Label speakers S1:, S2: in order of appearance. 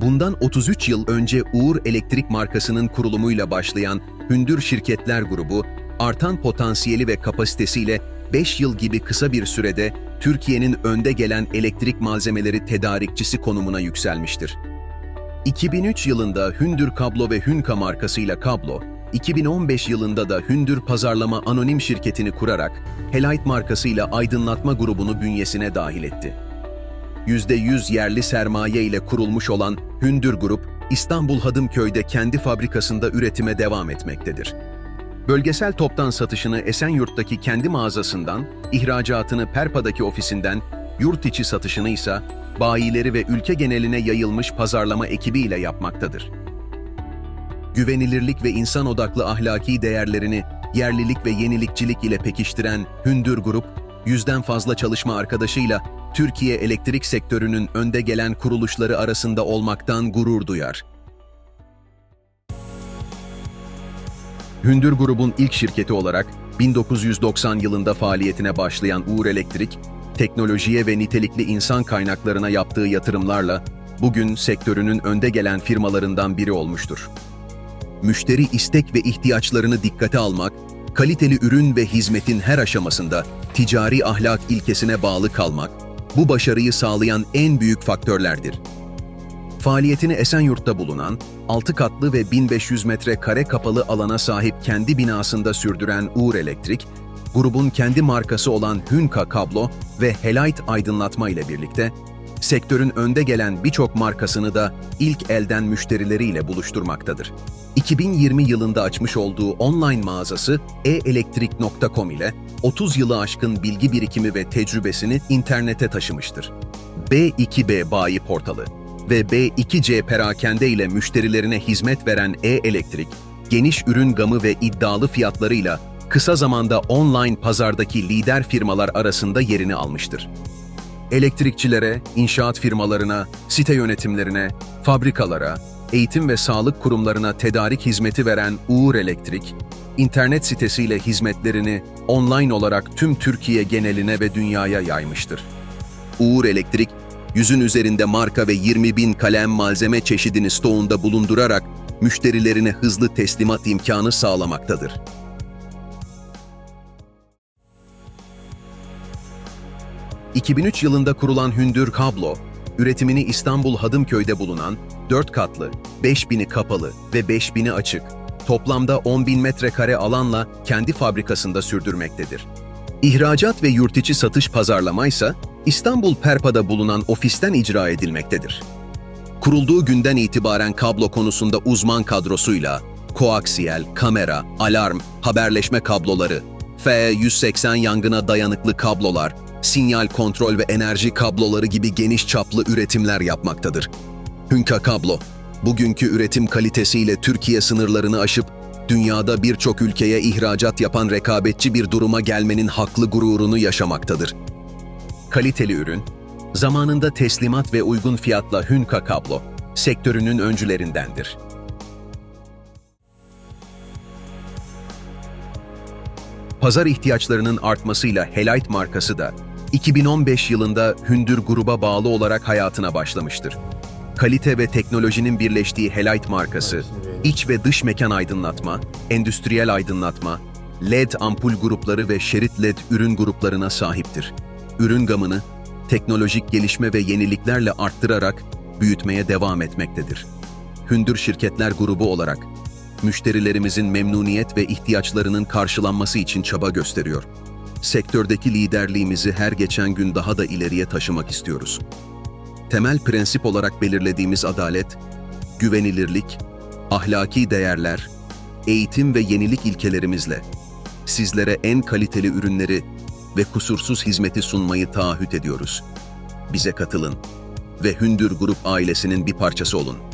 S1: Bundan 33 yıl önce Uğur Elektrik markasının kurulumuyla başlayan Hündür Şirketler Grubu, artan potansiyeli ve kapasitesiyle 5 yıl gibi kısa bir sürede Türkiye'nin önde gelen elektrik malzemeleri tedarikçisi konumuna yükselmiştir. 2003 yılında Hündür Kablo ve Hünka markasıyla Kablo, 2015 yılında da Hündür Pazarlama Anonim Şirketi'ni kurarak Helite markasıyla aydınlatma grubunu bünyesine dahil etti. %100 yerli sermaye ile kurulmuş olan Hündür Grup, İstanbul Hadımköy'de kendi fabrikasında üretime devam etmektedir. Bölgesel toptan satışını Esenyurt'taki kendi mağazasından, ihracatını Perpa'daki ofisinden, yurt içi satışını ise bayileri ve ülke geneline yayılmış pazarlama ekibiyle yapmaktadır. Güvenilirlik ve insan odaklı ahlaki değerlerini yerlilik ve yenilikçilik ile pekiştiren Hündür Grup, yüzden fazla çalışma arkadaşıyla Türkiye elektrik sektörünün önde gelen kuruluşları arasında olmaktan gurur duyar. Hündür Grubun ilk şirketi olarak 1990 yılında faaliyetine başlayan Uğur Elektrik, teknolojiye ve nitelikli insan kaynaklarına yaptığı yatırımlarla bugün sektörünün önde gelen firmalarından biri olmuştur. Müşteri istek ve ihtiyaçlarını dikkate almak, kaliteli ürün ve hizmetin her aşamasında ticari ahlak ilkesine bağlı kalmak, bu başarıyı sağlayan en büyük faktörlerdir. Faaliyetini Esenyurt'ta bulunan, 6 katlı ve 1500 metre kare kapalı alana sahip kendi binasında sürdüren Uğur Elektrik, grubun kendi markası olan Hünka Kablo ve Helite Aydınlatma ile birlikte, sektörün önde gelen birçok markasını da ilk elden müşterileriyle buluşturmaktadır. 2020 yılında açmış olduğu online mağazası e-elektrik.com ile 30 yılı aşkın bilgi birikimi ve tecrübesini internete taşımıştır. B2B Bayi Portalı ve B2C Perakende ile müşterilerine hizmet veren e-elektrik, geniş ürün gamı ve iddialı fiyatlarıyla kısa zamanda online pazardaki lider firmalar arasında yerini almıştır. Elektrikçilere, inşaat firmalarına, site yönetimlerine, fabrikalara, eğitim ve sağlık kurumlarına tedarik hizmeti veren Uğur Elektrik, internet sitesiyle hizmetlerini online olarak tüm Türkiye geneline ve dünyaya yaymıştır. Uğur Elektrik, yüzün üzerinde marka ve 20 bin kalem malzeme çeşidini stoğunda bulundurarak müşterilerine hızlı teslimat imkanı sağlamaktadır. ...2003 yılında kurulan Hündür Kablo, üretimini İstanbul Hadımköy'de bulunan 4 katlı, 5000'i kapalı ve 5000'i açık, toplamda 10.000 metrekare alanla kendi fabrikasında sürdürmektedir. İhracat ve yurt içi satış pazarlama ise İstanbul Perpa'da bulunan ofisten icra edilmektedir. Kurulduğu günden itibaren kablo konusunda uzman kadrosuyla koaksiyel, kamera, alarm, haberleşme kabloları, F180 yangına dayanıklı kablolar, sinyal kontrol ve enerji kabloları gibi geniş çaplı üretimler yapmaktadır. Hünka Kablo, bugünkü üretim kalitesiyle Türkiye sınırlarını aşıp dünyada birçok ülkeye ihracat yapan rekabetçi bir duruma gelmenin haklı gururunu yaşamaktadır. Kaliteli ürün, zamanında teslimat ve uygun fiyatla Hünka Kablo, sektörünün öncülerindendir. Pazar ihtiyaçlarının artmasıyla Helite markası da 2015 yılında Hündür gruba bağlı olarak hayatına başlamıştır. Kalite ve teknolojinin birleştiği Helite markası, iç ve dış mekan aydınlatma, endüstriyel aydınlatma, LED ampul grupları ve şerit LED ürün gruplarına sahiptir. Ürün gamını teknolojik gelişme ve yeniliklerle arttırarak büyütmeye devam etmektedir. Hündür Şirketler Grubu olarak müşterilerimizin memnuniyet ve ihtiyaçlarının karşılanması için çaba gösteriyor. Sektördeki liderliğimizi her geçen gün daha da ileriye taşımak istiyoruz. Temel prensip olarak belirlediğimiz adalet, güvenilirlik, ahlaki değerler, eğitim ve yenilik ilkelerimizle sizlere en kaliteli ürünleri ve kusursuz hizmeti sunmayı taahhüt ediyoruz. Bize katılın ve Hündür Grup ailesinin bir parçası olun.